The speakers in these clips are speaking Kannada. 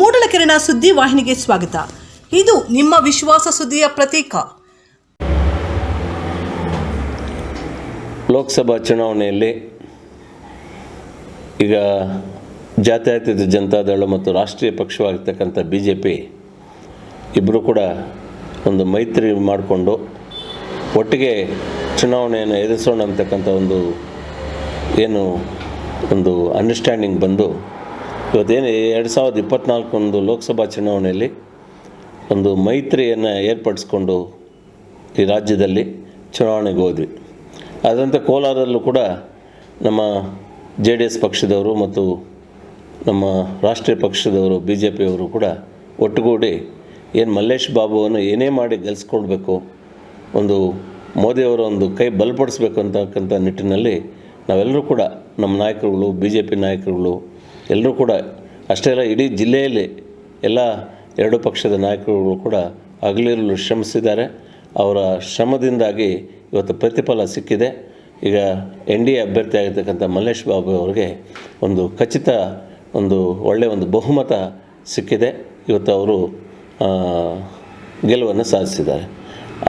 ಮೂಡಲಕೆರೆನ ಸುದ್ದಿ ವಾಹಿನಿಗೆ ಸ್ವಾಗತ. ಇದು ನಿಮ್ಮ ವಿಶ್ವಾಸ ಸುದ್ದಿಯ ಪ್ರತೀಕ. ಲೋಕಸಭಾ ಚುನಾವಣೆಯಲ್ಲಿ ಈಗ ಜಾತ್ಯತೀತ ಜನತಾದಳ ಮತ್ತು ರಾಷ್ಟ್ರೀಯ ಪಕ್ಷವಾಗಿರ್ತಕ್ಕಂಥ ಬಿ ಜೆ ಪಿ ಇಬ್ಬರು ಕೂಡ ಒಂದು ಮೈತ್ರಿ ಮಾಡಿಕೊಂಡು ಒಟ್ಟಿಗೆ ಚುನಾವಣೆಯನ್ನು ಎದುರಿಸೋಣ ಅಂತಕ್ಕಂಥ ಒಂದು ಏನು ಒಂದು ಅಂಡರ್ಸ್ಟ್ಯಾಂಡಿಂಗ್ ಬಂದು ಇವತ್ತೇನು ಎರಡು ಸಾವಿರದ ಇಪ್ಪತ್ತ್ನಾಲ್ಕೊಂದು ಲೋಕಸಭಾ ಚುನಾವಣೆಯಲ್ಲಿ ಒಂದು ಮೈತ್ರಿಯನ್ನು ಏರ್ಪಡಿಸ್ಕೊಂಡು ಈ ರಾಜ್ಯದಲ್ಲಿ ಚುನಾವಣೆಗೆ ಹೋದ್ವಿ. ಅದರಂತೆ ಕೋಲಾರದಲ್ಲೂ ಕೂಡ ನಮ್ಮ ಜೆ ಡಿ ಎಸ್ ಪಕ್ಷದವರು ಮತ್ತು ನಮ್ಮ ರಾಷ್ಟ್ರೀಯ ಪಕ್ಷದವರು, ಬಿ ಜೆ ಪಿಯವರು ಕೂಡ ಒಟ್ಟುಗೂಡಿ ಏನು ಮಲ್ಲೇಶ್ ಬಾಬುವನ್ನು ಏನೇ ಮಾಡಿ ಗೆಲ್ಸ್ಕೊಳ್ಬೇಕು, ಒಂದು ಮೋದಿಯವರ ಒಂದು ಕೈ ಬಲಪಡಿಸ್ಬೇಕು ಅಂತಕ್ಕಂಥ ನಿಟ್ಟಿನಲ್ಲಿ ನಾವೆಲ್ಲರೂ ಕೂಡ ನಮ್ಮ ನಾಯಕರುಗಳು, ಬಿ ಜೆ ಪಿ ನಾಯಕರುಗಳು ಎಲ್ಲರೂ ಕೂಡ, ಅಷ್ಟೇ ಅಲ್ಲ, ಇಡೀ ಜಿಲ್ಲೆಯಲ್ಲಿ ಎಲ್ಲ ಎರಡು ಪಕ್ಷದ ನಾಯಕರುಗಳು ಕೂಡ ಹಗಲಿರಲು ಶ್ರಮಿಸಿದ್ದಾರೆ. ಅವರ ಶ್ರಮದಿಂದಾಗಿ ಇವತ್ತು ಪ್ರತಿಫಲ ಸಿಕ್ಕಿದೆ. ಈಗ ಎನ್ ಡಿ ಎ ಅಭ್ಯರ್ಥಿಯಾಗಿರ್ತಕ್ಕಂಥ ಮಲ್ಲೇಶ್ ಬಾಬು ಅವರಿಗೆ ಒಂದು ಖಚಿತ, ಒಂದು ಒಳ್ಳೆಯ ಒಂದು ಬಹುಮತ ಸಿಕ್ಕಿದೆ. ಇವತ್ತು ಅವರು ಗೆಲುವನ್ನು ಸಾಧಿಸಿದ್ದಾರೆ.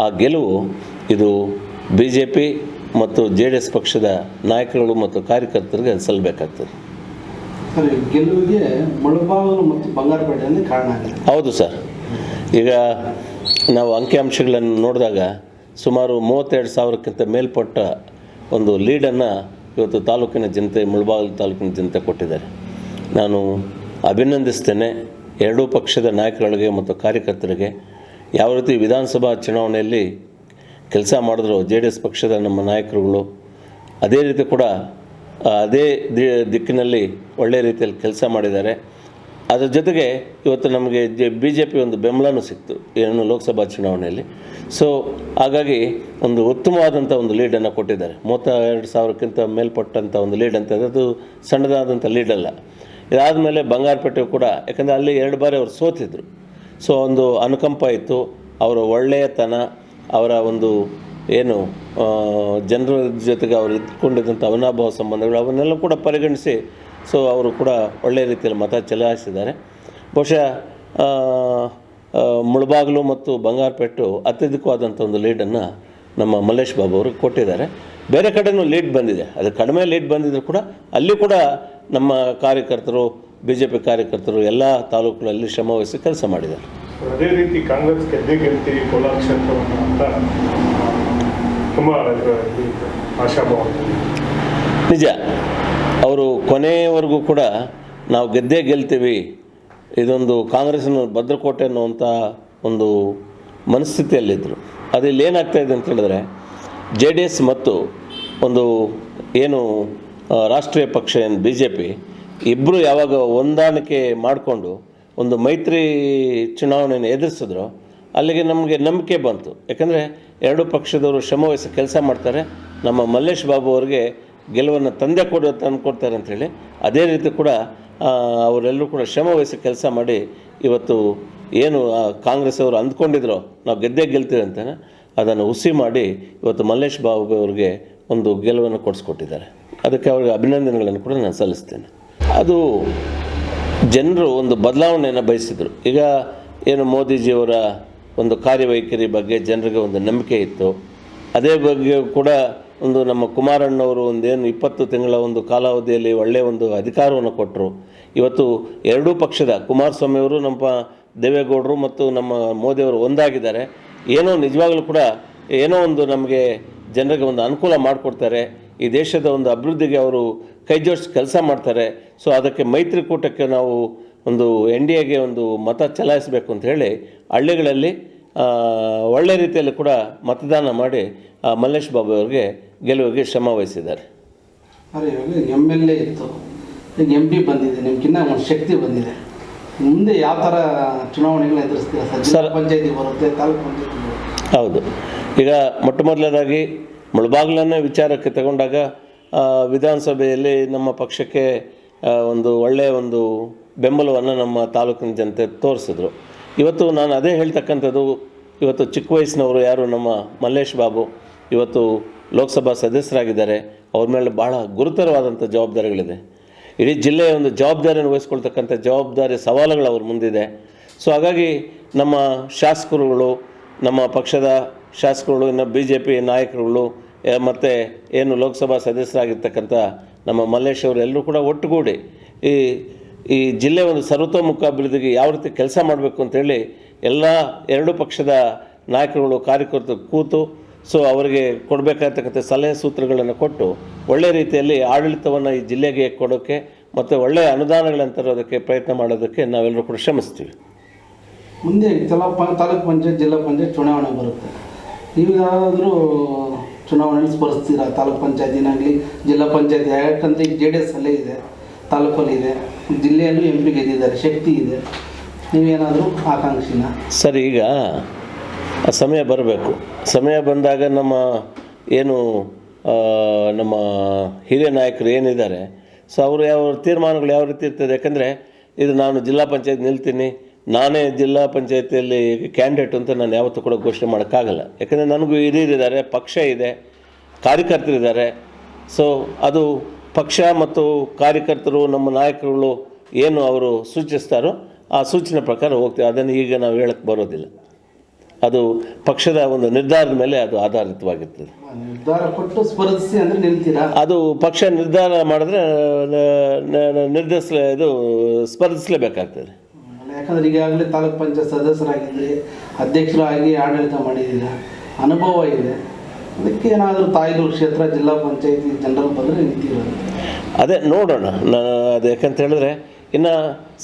ಆ ಗೆಲುವು ಇದು ಬಿ ಜೆ ಪಿ ಮತ್ತು ಜೆ ಡಿ ಎಸ್ ಪಕ್ಷದ ನಾಯಕರುಗಳು ಮತ್ತು ಕಾರ್ಯಕರ್ತರಿಗೆ ಸಲ್ಲಬೇಕಾಗ್ತದೆ. ಗೆಲುವಿಗೆ ಮುಳಬಾಗಲು ಮತ್ತು ಬಂಗಾರಪೇಟೆಯಲ್ಲಿ ಕಾರಣ ಆಗಿದೆ. ಹೌದು ಸರ್. ಈಗ ನಾವು ಅಂಕಿಅಂಶಗಳನ್ನು ನೋಡಿದಾಗ ಸುಮಾರು ಮೂವತ್ತೆರಡು ಸಾವಿರಕ್ಕಿಂತ ಮೇಲ್ಪಟ್ಟ ಒಂದು ಲೀಡನ್ನು ಇವತ್ತು ತಾಲೂಕಿನ ಜನತೆ ಮುಳಬಾಗಿಲು ತಾಲೂಕಿನ ಜನತೆ ಕೊಟ್ಟಿದ್ದಾರೆ. ನಾನು ಅಭಿನಂದಿಸ್ತೇನೆ ಎರಡೂ ಪಕ್ಷದ ನಾಯಕರುಗಳಿಗೆ ಮತ್ತು ಕಾರ್ಯಕರ್ತರಿಗೆ. ಯಾವ ರೀತಿ ವಿಧಾನಸಭಾ ಚುನಾವಣೆಯಲ್ಲಿ ಕೆಲಸ ಮಾಡಿದ್ರು ಜೆ ಡಿ ಎಸ್ ಪಕ್ಷದ ನಮ್ಮ ನಾಯಕರುಗಳು, ಅದೇ ರೀತಿ ಕೂಡ ಅದೇ ದಿಕ್ಕಿನಲ್ಲಿ ಒಳ್ಳೆಯ ರೀತಿಯಲ್ಲಿ ಕೆಲಸ ಮಾಡಿದ್ದಾರೆ. ಅದರ ಜೊತೆಗೆ ಇವತ್ತು ನಮಗೆ ಜೆ ಬಿ ಜೆ ಪಿ ಒಂದು ಬೆಂಬಲನೂ ಸಿಕ್ತು ಏನು ಲೋಕಸಭಾ ಚುನಾವಣೆಯಲ್ಲಿ. ಸೊ ಹಾಗಾಗಿ ಒಂದು ಉತ್ತಮವಾದಂಥ ಒಂದು ಲೀಡನ್ನು ಕೊಟ್ಟಿದ್ದಾರೆ. ಮೂವತ್ತ ಎರಡು ಸಾವಿರಕ್ಕಿಂತ ಮೇಲ್ಪಟ್ಟಂಥ ಒಂದು ಲೀಡ್ ಅಂತ ಅದು ಸಣ್ಣದಾದಂಥ ಲೀಡ್ ಅಲ್ಲ. ಇದಾದಮೇಲೆ ಬಂಗಾರಪೇಟೆ ಕೂಡ, ಯಾಕಂದರೆ ಅಲ್ಲಿ ಎರಡು ಬಾರಿ ಅವರು ಸೋತಿದ್ರು. ಸೊ ಒಂದು ಅನುಕಂಪ ಇತ್ತು, ಅವರ ಒಳ್ಳೆಯತನ, ಅವರ ಒಂದು ಏನು ಜನರ ಜೊತೆಗೆ ಅವರು ಇದ್ದುಕೊಂಡಿದ್ದಂಥ ಅವಿನಾಭಾವ ಸಂಬಂಧಗಳು ಅವನ್ನೆಲ್ಲ ಕೂಡ ಪರಿಗಣಿಸಿ, ಸೊ ಅವರು ಕೂಡ ಒಳ್ಳೆಯ ರೀತಿಯಲ್ಲಿ ಮತ ಚಲಾಯಿಸಿದ್ದಾರೆ. ಬಹುಶಃ ಮುಳಬಾಗಲು ಮತ್ತು ಬಂಗಾರಪೇಟು ಅತ್ಯಧಿಕವಾದಂಥ ಒಂದು ಲೀಡನ್ನು ನಮ್ಮ ಮಲ್ಲೇಶ್ ಬಾಬು ಅವರು ಕೊಟ್ಟಿದ್ದಾರೆ. ಬೇರೆ ಕಡೆನೂ ಲೀಡ್ ಬಂದಿದೆ. ಅದು ಕಡಿಮೆ ಲೀಡ್ ಬಂದಿದ್ದರೂ ಕೂಡ ಅಲ್ಲಿ ಕೂಡ ನಮ್ಮ ಕಾರ್ಯಕರ್ತರು ಬಿ ಜೆ ಪಿ ಕಾರ್ಯಕರ್ತರು ಎಲ್ಲ ತಾಲೂಕುಗಳಲ್ಲಿ ಶ್ರಮವಹಿಸಿ ಕೆಲಸ ಮಾಡಿದ್ದಾರೆ. ಅದೇ ರೀತಿ ಕಾಂಗ್ರೆಸ್ ಗೆದ್ದೆ ಗೆಲ್ತೀವಿ ಕೋಲಾರ ಕ್ಷೇತ್ರವನ್ನು ಅಂತ ನಿಜ. ಅವರು ಕೊನೆಯವರೆಗೂ ಕೂಡ ನಾವು ಗೆದ್ದೇ ಗೆಲ್ತೀವಿ. ಇದೊಂದು ಕಾಂಗ್ರೆಸ್ನ ಭದ್ರಕೋಟೆ ಅನ್ನುವಂಥ ಒಂದು ಮನಸ್ಥಿತಿಯಲ್ಲಿದ್ದರು ಅದು ಇಲ್ಲಿ ಏನಾಗ್ತಾ ಇದೆ ಅಂತ ಹೇಳಿದ್ರೆ, ಜೆ ಡಿ ಎಸ್ ಮತ್ತು ಒಂದು ಏನು ರಾಷ್ಟ್ರೀಯ ಪಕ್ಷ ಏನು, ಬಿ ಜೆ ಪಿ ಇಬ್ಬರು ಯಾವಾಗ ಹೊಂದಾಣಿಕೆ ಮಾಡಿಕೊಂಡು ಒಂದು ಮೈತ್ರಿ ಚುನಾವಣೆಯನ್ನು ಎದುರಿಸಿದ್ರು ಅಲ್ಲಿಗೆ ನಮಗೆ ನಂಬಿಕೆ ಬಂತು. ಯಾಕಂದರೆ ಎರಡೂ ಪಕ್ಷದವರು ಶ್ರಮವಹಿಸಿ ಕೆಲಸ ಮಾಡ್ತಾರೆ. ನಮ್ಮ ಮಲ್ಲೇಶ್ ಬಾಬು ಅವರಿಗೆ ಗೆಲುವನ್ನು ತಂದೆ ಕೊಡ ತಂದುಕೊಡ್ತಾರೆ ಅಂಥೇಳಿ ಅದೇ ರೀತಿ ಕೂಡ ಅವರೆಲ್ಲರೂ ಕೂಡ ಶ್ರಮವಹಿಸಿ ಕೆಲಸ ಮಾಡಿ ಇವತ್ತು ಏನು ಕಾಂಗ್ರೆಸ್ ಅವರು ಅಂದ್ಕೊಂಡಿದ್ರು, ನಾವು ಗೆದ್ದೇ ಗೆಲ್ತೀವಿ ಅಂತಾನೆ, ಅದನ್ನು ಹುಸಿ ಮಾಡಿ ಇವತ್ತು ಮಲ್ಲೇಶ್ ಬಾಬು ಅವರಿಗೆ ಒಂದು ಗೆಲುವನ್ನು ಕೊಡಿಸ್ಕೊಟ್ಟಿದ್ದಾರೆ. ಅದಕ್ಕೆ ಅವರಿಗೆ ಅಭಿನಂದನೆಗಳನ್ನು ಕೂಡ ನಾನು ಸಲ್ಲಿಸ್ತೇನೆ. ಅದು ಜನರು ಒಂದು ಬದಲಾವಣೆಯನ್ನು ಬಯಸಿದರು. ಈಗ ಏನು ಮೋದಿಜಿಯವರ ಒಂದು ಕಾರ್ಯವೈಖರಿ ಬಗ್ಗೆ ಜನರಿಗೆ ಒಂದು ನಂಬಿಕೆ ಇತ್ತು. ಅದೇ ಬಗ್ಗೆ ಕೂಡ ಒಂದು ನಮ್ಮ ಕುಮಾರಣ್ಣವರು ಒಂದೇನು ಇಪ್ಪತ್ತು ತಿಂಗಳ ಒಂದು ಕಾಲಾವಧಿಯಲ್ಲಿ ಒಳ್ಳೆಯ ಒಂದು ಅಧಿಕಾರವನ್ನು ಕೊಟ್ಟರು. ಇವತ್ತು ಎರಡೂ ಪಕ್ಷದ ಕುಮಾರಸ್ವಾಮಿಯವರು ನಮ್ಮ ದೇವೇಗೌಡರು ಮತ್ತು ನಮ್ಮ ಮೋದಿಯವರು ಒಂದಾಗಿದ್ದಾರೆ. ಏನೋ ನಿಜವಾಗಲೂ ಕೂಡ ಏನೋ ಒಂದು ನಮಗೆ ಜನರಿಗೆ ಒಂದು ಅನುಕೂಲ ಮಾಡಿಕೊಡ್ತಾರೆ. ಈ ದೇಶದ ಒಂದು ಅಭಿವೃದ್ಧಿಗೆ ಅವರು ಕೈ ಜೋಡಿಸಿ ಕೆಲಸ ಮಾಡ್ತಾರೆ. ಸೊ ಅದಕ್ಕೆ ಮೈತ್ರಿಕೂಟಕ್ಕೆ ನಾವು ಒಂದು ಎನ್ ಡಿ ಎಗೆ ಒಂದು ಮತ ಚಲಾಯಿಸಬೇಕು ಅಂತ ಹೇಳಿ ಹಳ್ಳಿಗಳಲ್ಲಿ ಆ, ಒಳ್ಳೆ ರೀತಿಯಲ್ಲಿ ಕೂಡ ಮತದಾನ ಮಾಡಿ ಮಲ್ಲೇಶ್ ಬಾಬು ಅವರಿಗೆ ಗೆಲುವಿಗೆ ಶ್ರಮ ವಹಿಸಿದ್ದಾರೆ. ಎಂ ಎಲ್ ಎ ಇತ್ತು. ಈಗ ಎಂ ಪಿ ಬಂದಿದೆ ನಿಮ್ಗಿನ್ನ ಒಂದು ಶಕ್ತಿ ಬಂದಿದೆ. ಮುಂದೆ ಯಾವ ಥರ ಚುನಾವಣೆಗಳನ್ನ ಎದುರಿಸ್ತೀರಾ ಸರ್? ಜಿಲ್ಲಾ ಪಂಚಾಯತಿ ಬರುತ್ತೆ ತಾಲೂಕು ಪಂಚಾಯತಿ ಹೌದು. ಈಗ ಮೊಟ್ಟ ಮೊದಲನೇದಾಗಿ ಮುಳಬಾಗಿಲನ್ನೇ ವಿಚಾರಕ್ಕೆ ತಗೊಂಡಾಗ ವಿಧಾನಸಭೆಯಲ್ಲಿ ನಮ್ಮ ಪಕ್ಷಕ್ಕೆ ಒಂದು ಒಳ್ಳೆಯ ಒಂದು ಬೆಂಬಲವನ್ನು ನಮ್ಮ ತಾಲೂಕಿನ ಜನತೆ ತೋರಿಸಿದ್ರು. ಇವತ್ತು ನಾನು ಅದೇ ಹೇಳ್ತಕ್ಕಂಥದ್ದು, ಇವತ್ತು ಚಿಕ್ಕ ವಯಸ್ಸಿನವರು ಯಾರು ನಮ್ಮ ಮಲ್ಲೇಶ್ ಬಾಬು, ಇವತ್ತು ಲೋಕಸಭಾ ಸದಸ್ಯರಾಗಿದ್ದಾರೆ, ಅವ್ರ ಮೇಲೆ ಬಹಳ ಗುರುತರವಾದಂಥ ಜವಾಬ್ದಾರಿಗಳಿದೆ. ಇಡೀ ಜಿಲ್ಲೆಯ ಒಂದು ಜವಾಬ್ದಾರಿಯನ್ನು ವಹಿಸ್ಕೊಳ್ತಕ್ಕಂಥ ಜವಾಬ್ದಾರಿ ಸವಾಲುಗಳು ಅವ್ರ ಮುಂದಿದೆ. ಸೊ ಹಾಗಾಗಿ ನಮ್ಮ ಶಾಸಕರುಗಳು, ನಮ್ಮ ಪಕ್ಷದ ಶಾಸಕರುಗಳು, ಇನ್ನು ಬಿ ಜೆ ಪಿ ನಾಯಕರುಗಳು ಮತ್ತು ಏನು ಲೋಕಸಭಾ ಸದಸ್ಯರಾಗಿರ್ತಕ್ಕಂಥ ನಮ್ಮ ಮಲ್ಲೇಶ್ ಅವರು ಎಲ್ಲರೂ ಕೂಡ ಒಟ್ಟುಗೂಡಿ ಈ ಈ ಜಿಲ್ಲೆ ಒಂದು ಸರ್ವತೋಮುಖ ಅಭಿವೃದ್ಧಿಗೆ ಯಾವ ರೀತಿ ಕೆಲಸ ಮಾಡಬೇಕು ಅಂತೇಳಿ ಎಲ್ಲ ಎರಡು ಪಕ್ಷದ ನಾಯಕರುಗಳು ಕಾರ್ಯಕರ್ತರು ಕೂತು, ಸೊ ಅವರಿಗೆ ಕೊಡಬೇಕಾಗ್ತಕ್ಕಂಥ ಸಲಹೆ ಸೂತ್ರಗಳನ್ನು ಕೊಟ್ಟು ಒಳ್ಳೆಯ ರೀತಿಯಲ್ಲಿ ಆಡಳಿತವನ್ನು ಈ ಜಿಲ್ಲೆಗೆ ಕೊಡೋಕ್ಕೆ ಮತ್ತು ಒಳ್ಳೆಯ ಅನುದಾನಗಳನ್ನು ತರೋದಕ್ಕೆ ಪ್ರಯತ್ನ ಮಾಡೋದಕ್ಕೆ ನಾವೆಲ್ಲರೂ ಕೂಡ ಶ್ರಮಿಸ್ತೀವಿ. ಮುಂದೆ ತಲಾ ತಾಲೂಕು ಪಂಚಾಯತ್, ಜಿಲ್ಲಾ ಪಂಚಾಯತ್ ಚುನಾವಣೆ ಬರುತ್ತೆ. ನೀವು ಯಾರಾದರೂ ಚುನಾವಣೆಯಲ್ಲಿ ಸ್ಪರ್ಸ್ತೀರಾ ತಾಲೂಕು ಪಂಚಾಯತಿನಾಗಲಿ, ಜಿಲ್ಲಾ ಪಂಚಾಯತ್ ಯಾಕಂತ ಈಗ ಜೆ ಡಿ ಎಸ್ ಅಲ್ಲೇ ಇದೆ. ತಾಲೂಕಲ್ಲಿ ಇದೆ ಜಿಲ್ಲೆಯಲ್ಲೂ ಎಂ ಗೆದ್ದಿದ್ದಾರೆ, ಶಕ್ತಿ ಇದೆ. ನೀವೇನಾದರೂ ಆಕಾಂಕ್ಷಿನ? ಸರ್, ಈಗ ಸಮಯ ಬರಬೇಕು. ಸಮಯ ಬಂದಾಗ ನಮ್ಮ ಏನು ನಮ್ಮ ಹಿರಿಯ ನಾಯಕರು ಏನಿದ್ದಾರೆ, ಸೊ ಅವರು ಯಾವ ತೀರ್ಮಾನಗಳು ಯಾವ ರೀತಿ ಇರ್ತದೆ? ಯಾಕಂದರೆ ಇದು ನಾನು ಜಿಲ್ಲಾ ಪಂಚಾಯತ್ ನಿಲ್ತೀನಿ, ನಾನೇ ಜಿಲ್ಲಾ ಪಂಚಾಯತಿಯಲ್ಲಿ ಕ್ಯಾಂಡಿಡೇಟ್ ಅಂತ ನಾನು ಯಾವತ್ತೂ ಕೂಡ ಘೋಷಣೆ ಮಾಡೋಕ್ಕಾಗಲ್ಲ. ಯಾಕಂದರೆ ನನಗೂ ಹಿರಿಯರಿದ್ದಾರೆ, ಪಕ್ಷ ಇದೆ, ಕಾರ್ಯಕರ್ತರಿದ್ದಾರೆ. ಸೊ ಅದು ಪಕ್ಷ ಮತ್ತು ಕಾರ್ಯಕರ್ತರು ನಮ್ಮ ನಾಯಕರುಗಳು ಏನು ಅವರು ಸೂಚಿಸ್ತಾರೋ ಆ ಸೂಚನೆ ಪ್ರಕಾರ ಹೋಗ್ತೀವಿ. ಅದನ್ನು ಈಗ ನಾವು ಹೇಳಕ್ಕೆ ಬರೋದಿಲ್ಲ. ಅದು ಪಕ್ಷದ ಒಂದು ನಿರ್ಧಾರದ ಮೇಲೆ ಅದು ಆಧಾರಿತವಾಗಿರ್ತದೆ. ಅದು ಪಕ್ಷ ನಿರ್ಧಾರ ಮಾಡಿದ್ರೆ ನಿರ್ಧರಿಸಲೇ ಇದು ಸ್ಪರ್ಧಿಸಲೇಬೇಕಾಗ್ತದೆ. ಯಾಕಂದ್ರೆ ಈಗಾಗಲೇ ತಾಲೂಕ್ ಪಂಚಾಯತ್ ಸದಸ್ಯರಾಗಿದ್ದರೆ ಅಧ್ಯಕ್ಷರಾಗಿ ಆಡಳಿತ ಮಾಡಿದ್ದೀರ? ಅನುಭವ ಇದೆ. ಅದಕ್ಕೆ ಏನಾದರೂ ತಾಯ್ದು ಕ್ಷೇತ್ರ, ಜಿಲ್ಲಾ ಪಂಚಾಯತಿ ಜನರಲ್ ಬಂದರೆ ನಿಂತಿರೋದು. ಅದೇ ನೋಡೋಣ. ನಾನು ಅದು ಯಾಕಂತ ಹೇಳಿದ್ರೆ ಇನ್ನು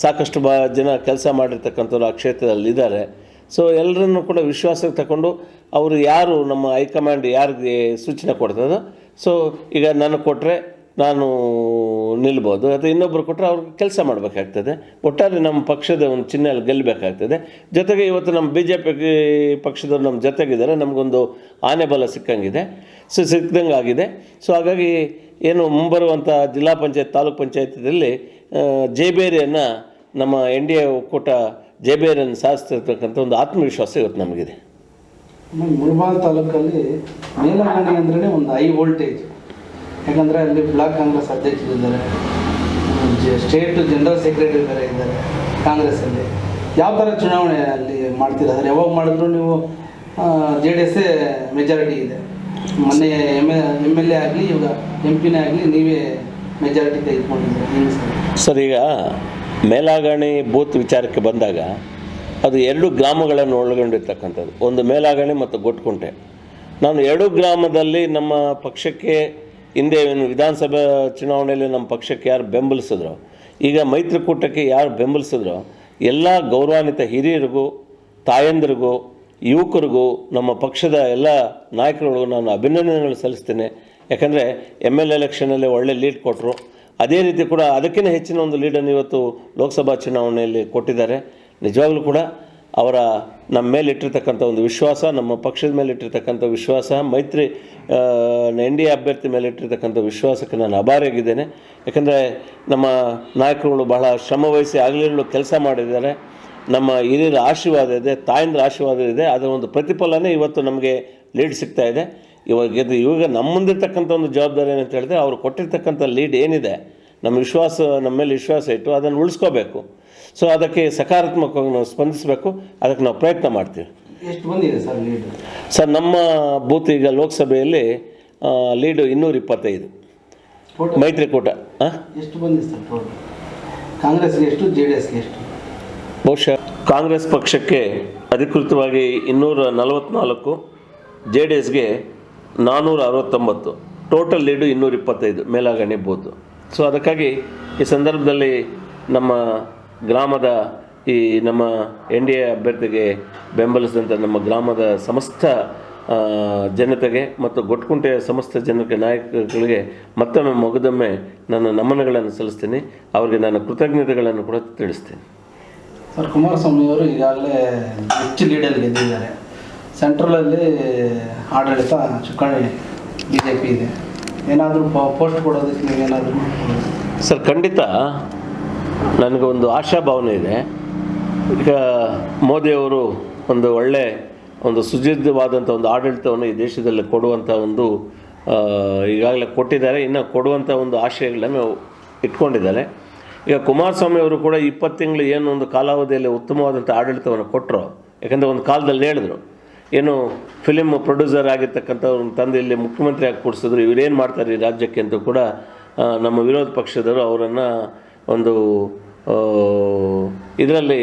ಸಾಕಷ್ಟು ಬಾ ಜನ ಕೆಲಸ ಮಾಡಿರ್ತಕ್ಕಂಥವ್ರು ಆ ಕ್ಷೇತ್ರದಲ್ಲಿ ಇದ್ದಾರೆ ಸೊ ಎಲ್ಲರನ್ನು ಕೂಡ ವಿಶ್ವಾಸಕ್ಕೆ ತಗೊಂಡು ಅವರು ಯಾರು ನಮ್ಮ ಹೈಕಮಾಂಡ್ ಯಾರಿಗೆ ಸೂಚನೆ ಕೊಡ್ತದೋ ಸೊ ಈಗ ನನಗೆ ಕೊಟ್ಟರೆ ನಾನು ನಿಲ್ಬೋದು. ಅಥವಾ ಇನ್ನೊಬ್ಬರು ಕೊಟ್ಟರೆ ಅವ್ರಿಗೆ ಕೆಲಸ ಮಾಡಬೇಕಾಗ್ತದೆ. ಒಟ್ಟಾರೆ ನಮ್ಮ ಪಕ್ಷದ ಒಂದು ಚಿಹ್ನೆಯಲ್ಲಿ ಗೆಲ್ಲಬೇಕಾಗ್ತದೆ ಜೊತೆಗೆ ಇವತ್ತು ನಮ್ಮ ಬಿ ಜೆ ಪಿ ಪಕ್ಷದವ್ರು ನಮ್ಮ ಜೊತೆಗಿದ್ದಾರೆ. ನಮಗೊಂದು ಆನೆ ಬಲ ಸಿಕ್ಕಂಗಿದೆ. ಸೊ ಸಿಕ್ಕಂಗೆ ಆಗಿದೆ ಸೊ ಹಾಗಾಗಿ ಏನು ಮುಂಬರುವಂಥ ಜಿಲ್ಲಾ ಪಂಚಾಯತ್, ತಾಲೂಕ್ ಪಂಚಾಯತಿಯಲ್ಲಿ ಜೇಬೇರಿಯನ್ನು ನಮ್ಮ ಎನ್ ಡಿ ಎ ಒಕ್ಕೂಟ ಜೇಬೇರಿಯನ್ನು ಸಾಧಿಸ್ತಿರ್ತಕ್ಕಂಥ ಒಂದು ಆತ್ಮವಿಶ್ವಾಸ ಇವತ್ತು ನಮಗಿದೆ. ಮುಳಬಾಗ ತಾಲೂಕಲ್ಲಿ ಮೇಲಂಗಣಿ ಅಂದ್ರೆ ಒಂದು ಹೈ ವೋಲ್ಟೇಜ್. ಯಾಕಂದರೆ ಅಲ್ಲಿ ಬ್ಲಾಕ್ ಕಾಂಗ್ರೆಸ್ ಅಧ್ಯಕ್ಷರಿದ್ದಾರೆ ಸ್ಟೇಟ್ ಜನರಲ್ ಸೆಕ್ರೆಟರಿ ಬೇರೆ ಇದ್ದಾರೆ ಕಾಂಗ್ರೆಸ್ಸಲ್ಲಿ. ಯಾವ ಥರ ಚುನಾವಣೆ ಅಲ್ಲಿ ಮಾಡ್ತೀರಾ ಅಂದರೆ ಯಾವಾಗ ಮಾಡಿದ್ರು ನೀವು ಜೆ ಡಿ ಎಸ್ಸೇ ಮೆಜಾರಿಟಿ ಇದೆ. ಮೊನ್ನೆ ಎಂ ಎಂ ಎಲ್ ಎ ಆಗಲಿ, ಇವಾಗ ಎಂ ಪಿನೇ ಆಗಲಿ, ನೀವೇ ಮೆಜಾರಿಟಿ ತೆಗೆದುಕೊಂಡಿದ್ದೀರಿ. ಸರ್, ಈಗ ಮೇಲಾಗಣಿ ಬೂತ್ ವಿಚಾರಕ್ಕೆ ಬಂದಾಗ ಅದು ಎರಡು ಗ್ರಾಮಗಳನ್ನು ಒಳಗೊಂಡಿರ್ತಕ್ಕಂಥದ್ದು. ಒಂದು ಮೇಲಾಗಣಿ ಮತ್ತು ಗೊಟ್ಕುಂಟೆ. ನಾನು ಎರಡು ಗ್ರಾಮದಲ್ಲಿ ನಮ್ಮ ಪಕ್ಷಕ್ಕೆ ಹಿಂದೆ ವಿಧಾನಸಭೆ ಚುನಾವಣೆಯಲ್ಲಿ ನಮ್ಮ ಪಕ್ಷಕ್ಕೆ ಯಾರು ಬೆಂಬಲಿಸಿದ್ರು, ಈಗ ಮೈತ್ರಿಕೂಟಕ್ಕೆ ಯಾರು ಬೆಂಬಲಿಸಿದ್ರು, ಎಲ್ಲ ಗೌರವಾನ್ವಿತ ಹಿರಿಯರಿಗೂ, ತಾಯಂದಿರಿಗೂ, ಯುವಕರಿಗೂ, ನಮ್ಮ ಪಕ್ಷದ ಎಲ್ಲ ನಾಯಕರುಗಳಿಗೂ ನಾನು ಅಭಿನಂದನೆಗಳು ಸಲ್ಲಿಸ್ತೇನೆ. ಯಾಕಂದರೆ ಎಂ ಎಲ್ ಎಲೆಕ್ಷನಲ್ಲಿ ಒಳ್ಳೆ ಲೀಡ್ ಕೊಟ್ಟರು ಅದೇ ರೀತಿ ಕೂಡ ಅದಕ್ಕಿಂತ ಹೆಚ್ಚಿನ ಒಂದು ಲೀಡನ್ನು ಇವತ್ತು ಲೋಕಸಭಾ ಚುನಾವಣೆಯಲ್ಲಿ ಕೊಟ್ಟಿದ್ದಾರೆ. ನಿಜವಾಗ್ಲೂ ಕೂಡ ಅವರ ನಮ್ಮ ಮೇಲೆ ಇಟ್ಟಿರ್ತಕ್ಕಂಥ ಒಂದು ವಿಶ್ವಾಸ, ನಮ್ಮ ಪಕ್ಷದ ಮೇಲೆ ಇಟ್ಟಿರ್ತಕ್ಕಂಥ ವಿಶ್ವಾಸ, ಮೈತ್ರಿ ಎನ್ ಡಿ ಎ ಅಭ್ಯರ್ಥಿ ಮೇಲೆ ಇಟ್ಟಿರ್ತಕ್ಕಂಥ ವಿಶ್ವಾಸಕ್ಕೆ ನಾನು ಅಭಾರಿಯಾಗಿದ್ದೇನೆ. ಯಾಕಂದರೆ ನಮ್ಮ ನಾಯಕರುಗಳು ಬಹಳ ಶ್ರಮವಹಿಸಿ ಆಗಲಿರಲು ಕೆಲಸ ಮಾಡಿದ್ದಾರೆ. ನಮ್ಮ ಹಿರಿಯರ ಆಶೀರ್ವಾದ ಇದೆ ತಾಯಂದ್ರ ಆಶೀರ್ವಾದ ಇದೆ ಅದರ ಒಂದು ಪ್ರತಿಫಲನೇ ಇವತ್ತು ನಮಗೆ ಲೀಡ್ ಸಿಗ್ತಾ ಇದೆ. ಇವಾಗ ಇವಾಗ ನಮ್ಮ ಮುಂದಿರ್ತಕ್ಕಂಥ ಒಂದು ಜವಾಬ್ದಾರಿ ಏನಂತ ಹೇಳಿದ್ರೆ, ಅವರು ಕೊಟ್ಟಿರ್ತಕ್ಕಂಥ ಲೀಡ್ ಏನಿದೆ, ನಮ್ಮ ವಿಶ್ವಾಸ, ನಮ್ಮ ಮೇಲೆ ವಿಶ್ವಾಸ ಇಟ್ಟು ಅದನ್ನು ಉಳಿಸ್ಕೋಬೇಕು. ಸೊ ಅದಕ್ಕೆ ಸಕಾರಾತ್ಮಕವಾಗಿ ನಾವು ಸ್ಪಂದಿಸಬೇಕು. ಅದಕ್ಕೆ ನಾವು ಪ್ರಯತ್ನ ಮಾಡ್ತೀವಿ. ಎಷ್ಟು ಬಂದಿದೆ ಸರ್ ಲೀಡ್ ಸರ್ ನಮ್ಮ ಬೂತ್ ಈಗ ಲೋಕಸಭೆಯಲ್ಲಿ ಲೀಡು ಇನ್ನೂರ ಇಪ್ಪತ್ತೈದು ಮೈತ್ರಿಕೂಟ ಹಾಂ ಎಷ್ಟು ಬಂದಿದೆ ಸರ್ ಟೋಟಲ್ ಕಾಂಗ್ರೆಸ್ಗೆ ಎಷ್ಟು ಜೆ ಡಿ ಎಸ್ಗೆ ಎಷ್ಟು? ಬಹುಶಃ ಕಾಂಗ್ರೆಸ್ ಪಕ್ಷಕ್ಕೆ ಅಧಿಕೃತವಾಗಿ ಇನ್ನೂರ ನಲವತ್ತ್ನಾಲ್ಕು ಜೆ ಡಿ ಎಸ್ಗೆ ನಾನ್ನೂರ ಅರವತ್ತೊಂಬತ್ತು. ಟೋಟಲ್ ಲೀಡು ಇನ್ನೂರ ಇಪ್ಪತ್ತೈದು ಮೇಲಾಗಣಿ ಬೂತು. ಸೊ ಅದಕ್ಕಾಗಿ ಈ ಸಂದರ್ಭದಲ್ಲಿ ನಮ್ಮ ಗ್ರಾಮದ ಈ ನಮ್ಮ ಎನ್ ಡಿ ಎ ಅಭ್ಯರ್ಥಿಗೆ ಬೆಂಬಲಿಸಿದಂಥ ನಮ್ಮ ಗ್ರಾಮದ ಸಮಸ್ತ ಜನತೆಗೆ ಮತ್ತು ಗೊಟ್ಕುಂಟೆಯ ಸಮಸ್ತ ಜನಕ್ಕೆ ನಾಯಕಗಳಿಗೆ ಮತ್ತೊಮ್ಮೆ ಮೊಗದೊಮ್ಮೆ ನನ್ನ ನಮನಗಳನ್ನು ಸಲ್ಲಿಸ್ತೀನಿ. ಅವರಿಗೆ ನನ್ನ ಕೃತಜ್ಞತೆಗಳನ್ನು ಕೂಡ ತಿಳಿಸ್ತೀನಿ. ಸರ್ ಕುಮಾರಸ್ವಾಮಿ ಅವರು ಈಗಾಗಲೇ ಹೆಚ್ಚು ಲೀಡಲ್ಲಿ ಗೆದ್ದಿದ್ದಾರೆ. ಸೆಂಟ್ರಲಲ್ಲಿ ಆಡಳಿತ ಚುಕ್ಕಾಣಿ ಬಿ ಜೆ ಪಿ ಇದೆ. ಏನಾದರೂ ಪೋಸ್ಟ್ ಕೊಡೋದಕ್ಕೆ ನೀವೇನಾದರೂ ಸರ್ ಖಂಡಿತ ನನಗೊಂದು ಆಶಾಭಾವನೆ ಇದೆ. ಈಗ ಮೋದಿಯವರು ಒಂದು ಒಳ್ಳೆ, ಒಂದು ಸುಜಿದ್ಧವಾದಂಥ ಒಂದು ಆಡಳಿತವನ್ನು ಈ ದೇಶದಲ್ಲಿ ಕೊಡುವಂಥ ಒಂದು ಈಗಾಗಲೇ ಕೊಟ್ಟಿದ್ದಾರೆ, ಇನ್ನು ಕೊಡುವಂಥ ಒಂದು ಆಶಯಗಳನ್ನು ಇಟ್ಕೊಂಡಿದ್ದಾರೆ. ಈಗ ಕುಮಾರಸ್ವಾಮಿ ಅವರು ಕೂಡ ಇಪ್ಪತ್ತು ತಿಂಗಳು ಏನು ಒಂದು ಕಾಲಾವಧಿಯಲ್ಲಿ ಉತ್ತಮವಾದಂಥ ಆಡಳಿತವನ್ನು ಕೊಟ್ಟರು ಯಾಕಂದರೆ ಒಂದು ಕಾಲದಲ್ಲಿ ಹೇಳಿದ್ರು, ಏನು ಫಿಲಿಮ್ ಪ್ರೊಡ್ಯೂಸರ್ ಆಗಿರ್ತಕ್ಕಂಥವ್ರನ್ನ ತಂದು ಇಲ್ಲಿ ಮುಖ್ಯಮಂತ್ರಿಯಾಗಿ ಕೂಡಿಸಿದ್ರು ಇವರೇನು ಮಾಡ್ತಾರೆ ಈ ರಾಜ್ಯಕ್ಕೆ ಅಂತ ಕೂಡ ನಮ್ಮ ವಿರೋಧ ಪಕ್ಷದವರು ಅವರನ್ನು ಒಂದು ಇದರಲ್ಲಿ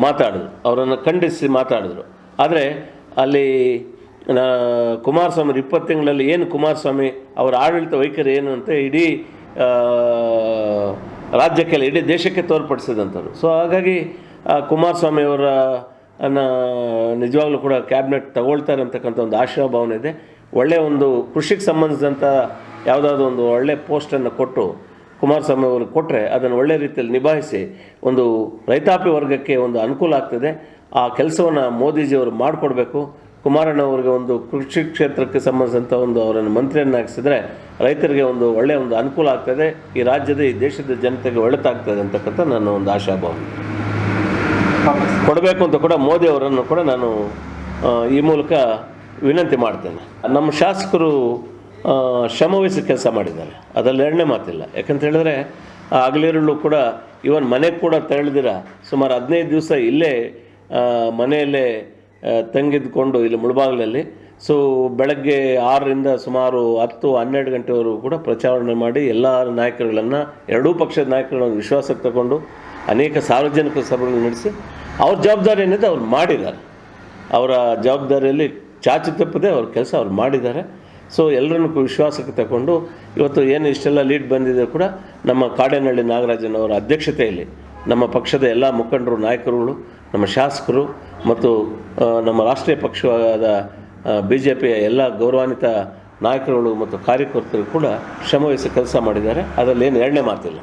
ಮಾತಾಡಿದ್ರು ಅವರನ್ನು ಖಂಡಿಸಿ ಮಾತಾಡಿದ್ರು. ಆದರೆ, ಅಲ್ಲಿ ಕುಮಾರಸ್ವಾಮಿ ಇಪ್ಪತ್ತು ತಿಂಗಳಲ್ಲಿ ಏನು ಕುಮಾರಸ್ವಾಮಿ, ಅವರ ಆಡಳಿತ ವೈಖರಿ ಏನು ಅಂತ ಇಡೀ ರಾಜ್ಯಕ್ಕೆಲ್ಲ, ಇಡೀ ದೇಶಕ್ಕೆ ತೋರ್ಪಡಿಸಿದಂಥವ್ರು ಸೊ ಹಾಗಾಗಿ ಕುಮಾರಸ್ವಾಮಿಯವರ ಅನ್ನ, ನಿಜವಾಗ್ಲೂ ಕೂಡ ಕ್ಯಾಬಿನೆಟ್ ತಗೊಳ್ತಾರೆ ಅಂತಕ್ಕಂಥ ಒಂದು ಆಶಾಭಾವನೆ ಇದೆ. ಒಳ್ಳೆಯ ಒಂದು ಕೃಷಿಗೆ ಸಂಬಂಧಿಸಿದಂಥ ಯಾವುದಾದ್ರು ಒಂದು ಒಳ್ಳೆಯ ಪೋಸ್ಟನ್ನು ಕೊಟ್ಟು ಕುಮಾರಸ್ವಾಮಿ ಅವರು ಕೊಟ್ಟರೆ ಅದನ್ನು ಒಳ್ಳೆ ರೀತಿಯಲ್ಲಿ ನಿಭಾಯಿಸಿ ಒಂದು ರೈತಾಪಿ ವರ್ಗಕ್ಕೆ ಒಂದು ಅನುಕೂಲ ಆಗ್ತದೆ. ಆ ಕೆಲಸವನ್ನು ಮೋದಿಜಿಯವರು ಮಾಡಿಕೊಡ್ಬೇಕು. ಕುಮಾರಣ್ಣವರಿಗೆ ಒಂದು ಕೃಷಿ ಕ್ಷೇತ್ರಕ್ಕೆ ಸಂಬಂಧಿಸಿದಂಥ ಒಂದು ಅವರನ್ನು ಮಂತ್ರಿಯನ್ನಾಗಿಸಿದ್ರೆ ರೈತರಿಗೆ ಒಂದು ಒಳ್ಳೆಯ ಒಂದು ಅನುಕೂಲ ಆಗ್ತದೆ. ಈ ರಾಜ್ಯದ, ಈ ದೇಶದ ಜನತೆಗೆ ಒಳ್ಳೆತಾಗ್ತದೆ ಅಂತಕ್ಕಂಥ ನನ್ನ ಒಂದು ಆಶಾಭಾವನೆ. ಕೊಡಬೇಕು ಅಂತ ಕೂಡ ಮೋದಿ ಅವರನ್ನು ಕೂಡ ನಾನು ಈ ಮೂಲಕ ವಿನಂತಿ ಮಾಡ್ತೇನೆ. ನಮ್ಮ ಶಾಸಕರು ಶ್ರಮವಹಿಸಿ ಕೆಲಸ ಮಾಡಿದ್ದಾರೆ. ಅದರಲ್ಲಿ ಎರಡನೇ ಮಾತಿಲ್ಲ. ಯಾಕಂತ ಹೇಳಿದ್ರೆ ಆಗಲೇರಲ್ಲೂ ಕೂಡ ಇವನ್ ಮನೆಗೆ ಕೂಡ ತೆರಳಿದಿರ? ಸುಮಾರು ಹದಿನೈದು ದಿವಸ ಇಲ್ಲೇ ಮನೆಯಲ್ಲೇ ತಂಗಿದ್ಕೊಂಡು ಇಲ್ಲಿ ಮುಳಬಾಗಿಲಲ್ಲಿ. ಸೊ ಬೆಳಗ್ಗೆ ಆರರಿಂದ ಸುಮಾರು ಹತ್ತು, ಹನ್ನೆರಡು ಗಂಟೆವರೆಗೂ ಕೂಡ ಪ್ರಚಾರಣೆ ಮಾಡಿ ಎಲ್ಲ ನಾಯಕರುಗಳನ್ನು, ಎರಡೂ ಪಕ್ಷದ ನಾಯಕರುಗಳನ್ನು ವಿಶ್ವಾಸಕ್ಕೆ ತಗೊಂಡು ಅನೇಕ ಸಾರ್ವಜನಿಕ ಸಭೆಗಳನ್ನು ನಡೆಸಿ, ಅವ್ರ ಜವಾಬ್ದಾರಿ ಏನಿದೆ ಅವ್ರು ಮಾಡಿದ್ದಾರೆ. ಅವರ ಜವಾಬ್ದಾರಿಯಲ್ಲಿ ಚಾಚು ತಪ್ಪದೆ ಅವ್ರ ಕೆಲಸ ಅವ್ರು ಮಾಡಿದ್ದಾರೆ. ಸೊ ಎಲ್ಲರನ್ನು ವಿಶ್ವಾಸಕ್ಕೆ ತಗೊಂಡು ಇವತ್ತು ಏನು ಇಷ್ಟೆಲ್ಲ ಲೀಡ್ ಬಂದಿದೆ ಕೂಡ ನಮ್ಮ ಕಾಡೇನಹಳ್ಳಿ ಅವರ ಅಧ್ಯಕ್ಷತೆಯಲ್ಲಿ ನಮ್ಮ ಪಕ್ಷದ ಎಲ್ಲ ಮುಖಂಡರು, ನಾಯಕರುಗಳು, ನಮ್ಮ ಶಾಸಕರು ಮತ್ತು ನಮ್ಮ ರಾಷ್ಟ್ರೀಯ ಪಕ್ಷವಾದ ಬಿ ಜೆ ಪಿಯ ಎಲ್ಲ ಗೌರವಾನ್ವಿತ ನಾಯಕರುಗಳು ಮತ್ತು ಕಾರ್ಯಕರ್ತರು ಕೂಡ ಶ್ರಮವಹಿಸಿ ಕೆಲಸ ಮಾಡಿದ್ದಾರೆ. ಅದರಲ್ಲಿ ಏನು ಎರಡನೇ ಮಾತಿಲ್ಲ.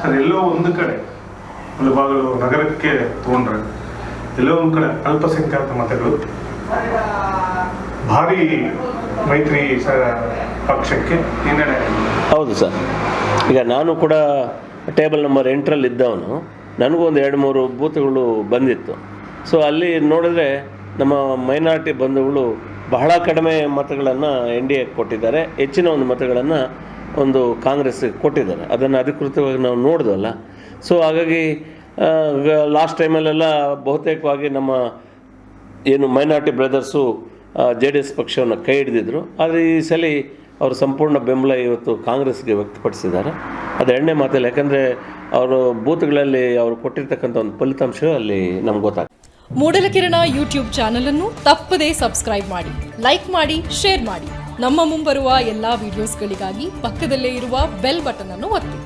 ಸರ್, ಎಲ್ಲೋ ಒಂದು ಕಡೆ ಮುಳಬಾಗಿಲು ನಗರಕ್ಕೆ ತಗೊಂಡ್ರೆ ಎಲ್ಲೋ ಒಂದು ಕಡೆ ಅಲ್ಪಸಂಖ್ಯಾತ ಮತಗಳು ಭಾರಿ ಮೈತ್ರಿ ಪಕ್ಷಕ್ಕೆ ಹಿನ್ನಡೆ. ಹೌದು ಸರ್. ಈಗ ನಾನು ಕೂಡ ಟೇಬಲ್ ನಂಬರ್ ಎಂಟರಲ್ಲಿ ಇದ್ದವನು. ನನಗೂ ಒಂದು ಎರಡು ಮೂರು ಬೂತ್ಗಳು ಬಂದಿತ್ತು. ಸೊ ಅಲ್ಲಿ ನೋಡಿದ್ರೆ ನಮ್ಮ ಮೈನಾರಿಟಿ ಬಂಧುಗಳು ಬಹಳ ಕಡಿಮೆ ಮತಗಳನ್ನು ಎನ್ ಡಿ ಎ ಕೊಟ್ಟಿದ್ದಾರೆ. ಹೆಚ್ಚಿನ ಒಂದು ಮತಗಳನ್ನು ಒಂದು ಕಾಂಗ್ರೆಸ್ಗೆ ಕೊಟ್ಟಿದ್ದಾರೆ. ಅದನ್ನು ಅಧಿಕೃತವಾಗಿ ನಾವು ನೋಡಿದ್ವಲ್ಲ ಸೊ ಹಾಗಾಗಿ ಲಾಸ್ಟ್ ಟೈಮಲ್ಲೆಲ್ಲ ಬಹುತೇಕವಾಗಿ ನಮ್ಮ ಏನು minority brothers J D S ಪಕ್ಷವನ್ನು ಕೈ ಹಿಡಿದಿದ್ರು. ಆದರೆ ಈ ಸಲ ಅವರು ಸಂಪೂರ್ಣ ಬೆಂಬಲ ಇವತ್ತು ಕಾಂಗ್ರೆಸ್ಗೆ ವ್ಯಕ್ತಪಡಿಸಿದ್ದಾರೆ. ಅದು ಎರಡನೇ ಮಾತಿಲ್ಲ, ಯಾಕಂದರೆ ಅವರು ಬೂತ್ಗಳಲ್ಲಿ ಅವರು ಕೊಟ್ಟಿರ್ತಕ್ಕಂಥ ಒಂದು ಫಲಿತಾಂಶ ಅಲ್ಲಿ ನಮ್ಗೆ ಗೊತ್ತಾಗ್ತದೆ. ಮೂಡಲಕಿರಣ ಯೂಟ್ಯೂಬ್ ಚಾನಲನ್ನು ತಪ್ಪದೇ ಸಬ್ಸ್ಕ್ರೈಬ್ ಮಾಡಿ, ಲೈಕ್ ಮಾಡಿ, ಶೇರ್ ಮಾಡಿ. ನಮ್ಮ ಮುಂಬರುವ ಎಲ್ಲಾ ವಿಡಿಯೋಸ್ಗಳಿಗಾಗಿ ಪಕ್ಕದಲ್ಲೇ ಇರುವ ಬೆಲ್ ಬಟನ್ ಅನ್ನು ಒತ್ತಿ.